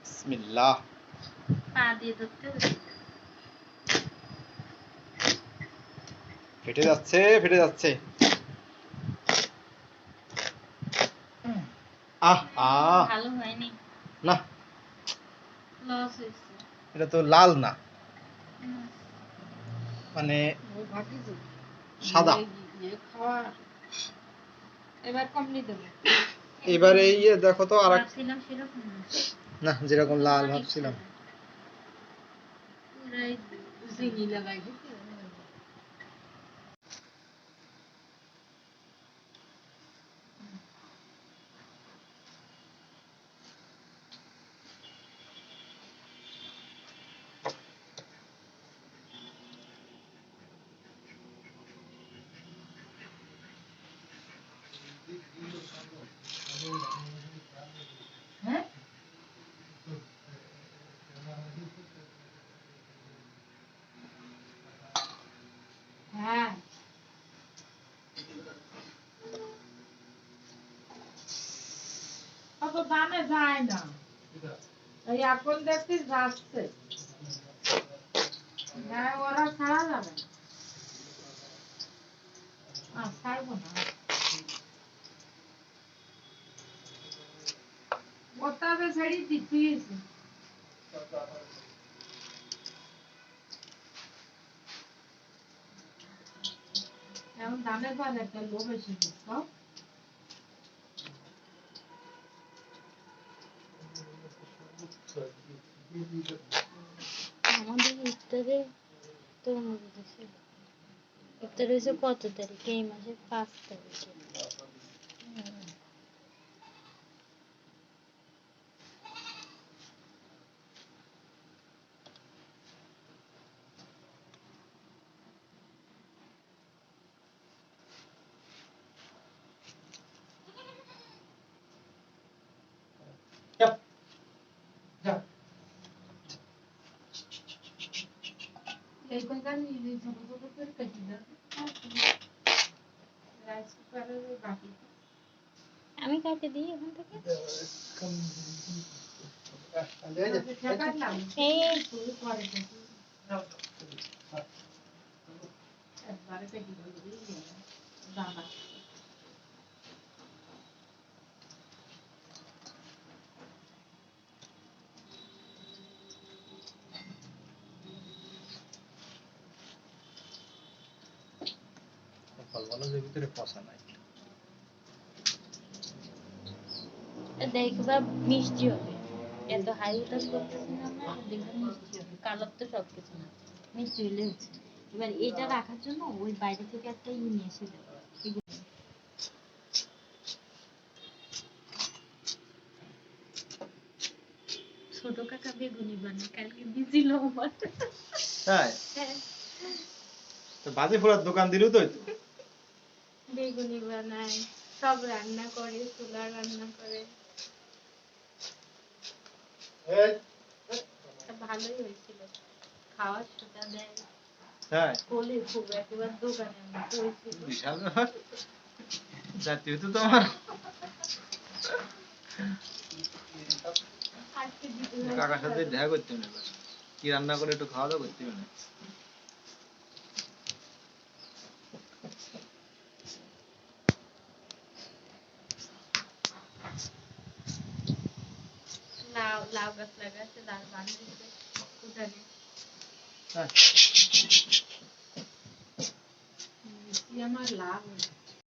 বিসমিল্লাহ পা দিয়ে ধরতে ফেটে যাচ্ছে ফেটে যাচ্ছে আহ আহ ভালো হয়নি না লস হয়েছে এটা তো লাল না। মানে সাদা। এই- এই খাওয়া এবার কমলি দেবো। এবারে ইয়ে দেখো তো আর না। যেরকম লাল ভাবছিলাম। লাগাই অত দামে যায় না। এই এখন দেখছি যাচ্ছে। না ওরা ছাড়া যাবে। আর ছাড়বো না। ওটাতে ছেড়ে দিচ্ছি। এখন দামের বাজারটা লো বেশি বুঝছ আমাদের ইফতারে তরমুজ দিছে ইফতার হয়েছে কত তারিখে? এই মাসের পাঁচ তারিখে এই কথা নিয়ে ছোট ছোট করে কেটে দাও রাইস কুকারের ওই বাটি আমি কাটে দিই এখান থেকে ঠেকালাম এই তুই পরে কেটে একবারে কেটে দিবি দানা ফল ভালো যে ভিতরে পচা নাই দেখবা মিষ্টি হবে এত হাই উতাস করতেছি না আমরা দেখবা মিষ্টি হবে কালার তো সব কিছু না মিষ্টি হলে এবার এটা রাখার জন্য ওই বাইরে থেকে একটা ই নিয়ে এসে দেবো ছোট কাকা বেগুনি বানায় কালকে দিছিল আমার তাই তো বাজে ফোড়ার দোকান দিল তো। বেগুনি বানায় সব রান্না করে চুলা রান্না করে। ভালোই হয়েছিল। খাওয়ার সুতা দেয়। কোলে খুব একেবারে দোকানের বিশাল ব্যাপার। জাতীয় তো তোমার। কাকার সাথে দেখা করতে হবে। কি রান্না করে একটু খাওয়া দাওয়া করতে হবে? labas legas ir dar vandenį, kudelį. Jiem ar labas.